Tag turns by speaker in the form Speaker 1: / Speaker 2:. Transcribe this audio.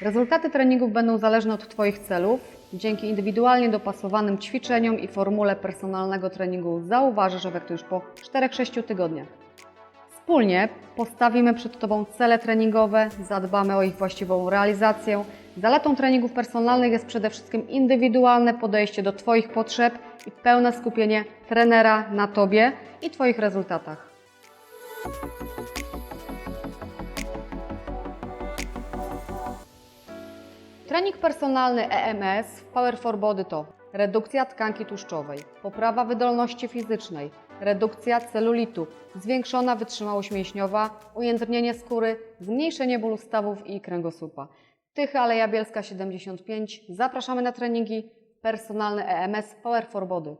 Speaker 1: Rezultaty treningów będą zależne od Twoich celów. Dzięki indywidualnie dopasowanym ćwiczeniom i formule personalnego treningu zauważysz efekty już po 4-6 tygodniach. Wspólnie postawimy przed Tobą cele treningowe, zadbamy o ich właściwą realizację. Zaletą treningów personalnych jest przede wszystkim indywidualne podejście do Twoich potrzeb i pełne skupienie trenera na Tobie i Twoich rezultatach. Trening personalny EMS w Power for Body to redukcja tkanki tłuszczowej, poprawa wydolności fizycznej, redukcja celulitu, zwiększona wytrzymałość mięśniowa, ujędrnienie skóry, zmniejszenie bólu stawów i kręgosłupa. Tych Aleja Bielska 75. Zapraszamy na treningi personalne EMS Power for Body.